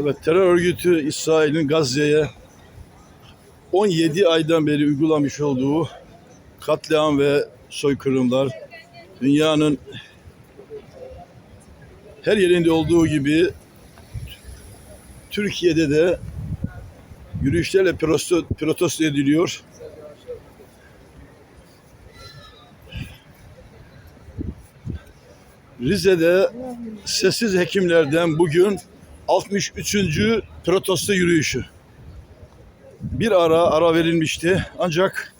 Evet terör örgütü İsrail'in Gazze'ye 17 aydan beri uygulamış olduğu katliam ve soykırımlar dünyanın her yerinde olduğu gibi Türkiye'de de yürüyüşlerle protesto, ediliyor. Rize'de sessiz hekimlerden bugün 63. protesto yürüyüşü. Bir ara ara verilmişti ancak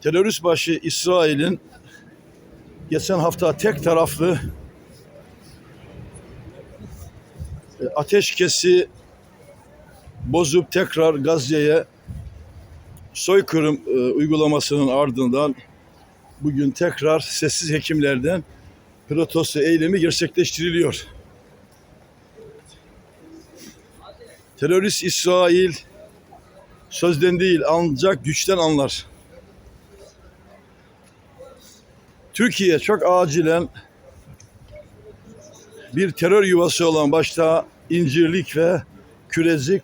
terörist başı İsrail'in geçen hafta tek taraflı e, ateşkesi bozup tekrar Gazze'ye soykırım e, uygulamasının ardından bugün tekrar sessiz hekimlerden protesto eylemi gerçekleştiriliyor. Terörist İsrail sözden değil ancak güçten anlar. Türkiye çok acilen bir terör yuvası olan başta İncirlik ve Kürecik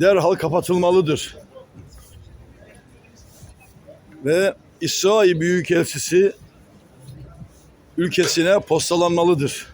derhal kapatılmalıdır. Ve İsrail Büyükelçisi ülkesine postalanmalıdır.